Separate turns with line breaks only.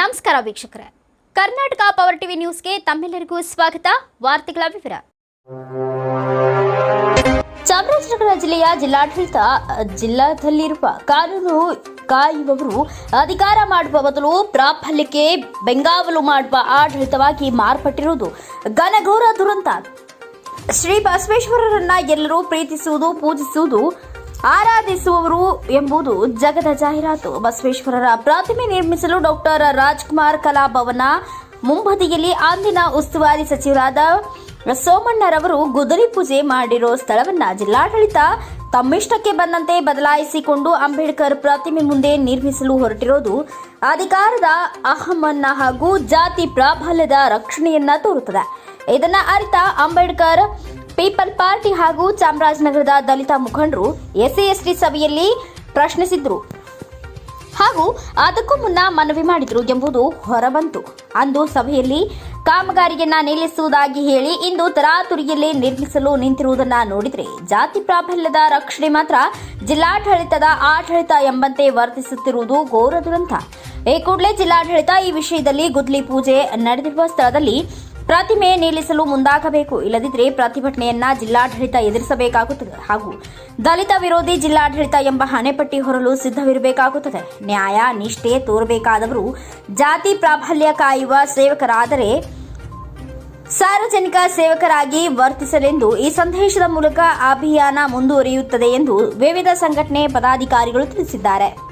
ನಮಸ್ಕಾರ ವೀಕ್ಷಕರೇ. Karnataka power TV ನ್ಯೂಸ್ಗೆ ತಮ್ಮೆಲ್ಲರಿಗೂ ಸ್ವಾಗತ. ವಾರ್ತೆಗಳ ವಿವರ. ಚಾಮರಾಜನಗರ ಜಿಲ್ಲೆಯ ಜಿಲ್ಲಾಡಳಿತ, ಜಿಲ್ಲಾದಲ್ಲಿರುವ ಕಾನೂನು ಕಾಯುವವರು ಅಧಿಕಾರ ಮಾಡುವ ಬದಲು ಪ್ರಾಬಲ್ಯಕ್ಕೆ ಬೆಂಗಾವಲು ಮಾಡುವ ಆಡಳಿತವಾಗಿ ಮಾರ್ಪಟ್ಟಿರುವುದು ಘನಘೋರ ದುರಂತ. ಶ್ರೀ ಬಸವೇಶ್ವರರನ್ನ ಎಲ್ಲರೂ ಪ್ರೀತಿಸುವುದು, ಪೂಜಿಸುವುದು ಆರಾಧಿಸುವವರು ಎಂಬುದು ಜಗದ ಜಾಹೀರಾತು. ಬಸವೇಶ್ವರರ ಪ್ರತಿಮೆ ನಿರ್ಮಿಸಲು ಡಾಕ್ಟರ್ ರಾಜ್ಕುಮಾರ್ ಕಲಾಭವನ ಮುಂಬದಿಯಲ್ಲಿ ಅಂದಿನ ಉಸ್ತುವಾರಿ ಸಚಿವರಾದ ಸೋಮಣ್ಣರವರು ಗುದರಿ ಪೂಜೆ ಮಾಡಿರೋ ಸ್ಥಳವನ್ನ ಜಿಲ್ಲಾಡಳಿತ ತಮ್ಮಿಷ್ಟಕ್ಕೆ ಬಂದಂತೆ ಬದಲಾಯಿಸಿಕೊಂಡು ಅಂಬೇಡ್ಕರ್ ಪ್ರತಿಮೆ ಮುಂದೆ ನಿರ್ಮಿಸಲು ಹೊರಟಿರೋದು ಅಧಿಕಾರದ ಅಹಮನ್ನ ಹಾಗೂ ಜಾತಿ ಪ್ರಾಬಲ್ಯದ ರಕ್ಷಣೆಯನ್ನ ತೋರುತ್ತದೆ. ಇದನ್ನ ಅರಿತ ಅಂಬೇಡ್ಕರ್ ಪೀಪಲ್ ಪಾರ್ಟಿ ಹಾಗೂ ಚಾಮರಾಜನಗರದ ದಲಿತ ಮುಖಂಡರು ಎಸ್ಸಿ ಎಸ್ಟಿ ಸಭೆಯಲ್ಲಿ ಪ್ರಶ್ನಿಸಿದ್ರು. ಹಾಗೂ ಅದಕ್ಕೂ ಮುನ್ನ ಮನವಿ ಮಾಡಿದ್ರು ಎಂಬುದು ಹೊರಬಂತು. ಅಂದು ಸಭೆಯಲ್ಲಿ ಕಾಮಗಾರಿಯನ್ನ ನಿಲ್ಲಿಸುವುದಾಗಿ ಹೇಳಿ ಇಂದು ತರಾತುರಿಯಲ್ಲಿ ನಿರ್ಮಿಸಲು ನಿಂತಿರುವುದನ್ನ ನೋಡಿದ್ರೆ ಜಾತಿ ಪ್ರಾಬಲ್ಯದ ರಕ್ಷಣೆ ಮಾತ್ರ ಜಿಲ್ಲಾಡಳಿತದ ಆಡಳಿತ ಎಂಬಂತೆ ವರ್ತಿಸುತ್ತಿರುವುದು ಘೋರ ದುರಂತ. ಈ ಕೂಡಲೇ ಜಿಲ್ಲಾಡಳಿತ ಈ ವಿಷಯದಲ್ಲಿ ಗುದ್ಲಿ ಪೂಜೆ ನಡೆದಿರುವ ಸ್ಥಳದಲ್ಲಿ ಪ್ರತಿಮೆ ನಿಲ್ಲಿಸಲು ಮುಂದಾಗಬೇಕು. ಇಲ್ಲದಿದ್ದರೆ ಪ್ರತಿಭಟನೆಯನ್ನ ಜಿಲ್ಲಾಡಳಿತ ಎದುರಿಸಬೇಕಾಗುತ್ತದೆ. ಹಾಗೂ ದಲಿತ ವಿರೋಧಿ ಜಿಲ್ಲಾಡಳಿತ ಎಂಬ ಹಣೆಪಟ್ಟಿ ಹೊರಲು ಸಿದ್ಧವಿರಬೇಕಾಗುತ್ತದೆ. ನ್ಯಾಯ, ನಿಷ್ಠೆ ತೋರಬೇಕಾದವರು ಜಾತಿ ಪ್ರಾಬಲ್ಯ ಕಾಯುವ ಸೇವಕರಾದರೆ ಸಾರ್ವಜನಿಕ ಸೇವಕರಾಗಿ ವರ್ತಿಸಲೆಂದು ಈ ಸಂದೇಶದ ಮೂಲಕ ಅಭಿಯಾನ ಮುಂದುವರಿಯುತ್ತದೆ ಎಂದು ವಿವಿಧ ಸಂಘಟನೆ ಪದಾಧಿಕಾರಿಗಳು ತಿಳಿಸಿದ್ದಾರೆ.